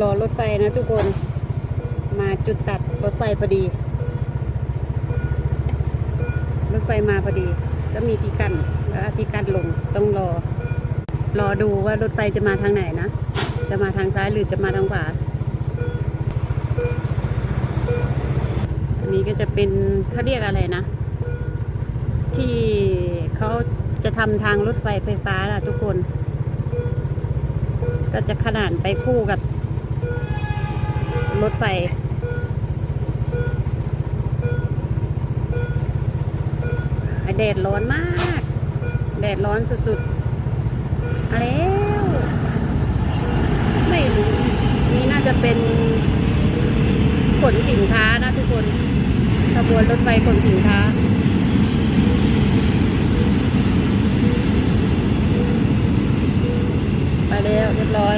รอรถไฟนะทุกคน มาจุดตัดรถไฟพอดี รถไฟมาพอดีก็มีที่กั้นแล้วที่กั้นลงต้องรอ รอดูว่ารถไฟจะมาทางไหนนะ จะมาทางซ้ายหรือจะมาทางขวาอันนี้ก็จะเป็นเขาเรียกอะไรนะ ที่เขาจะทำทางรถไฟไฟฟ้าล่ะทุกคน ก็จะขนานไปคู่กับ รถไฟแดดร้อนมาก แดดร้อนสุดๆมาแล้วไม่รู้ นี่น่าจะเป็นขนสินค้านะทุกคนขบวนรถไฟขนสินค้าไปแล้วเรียบร้อย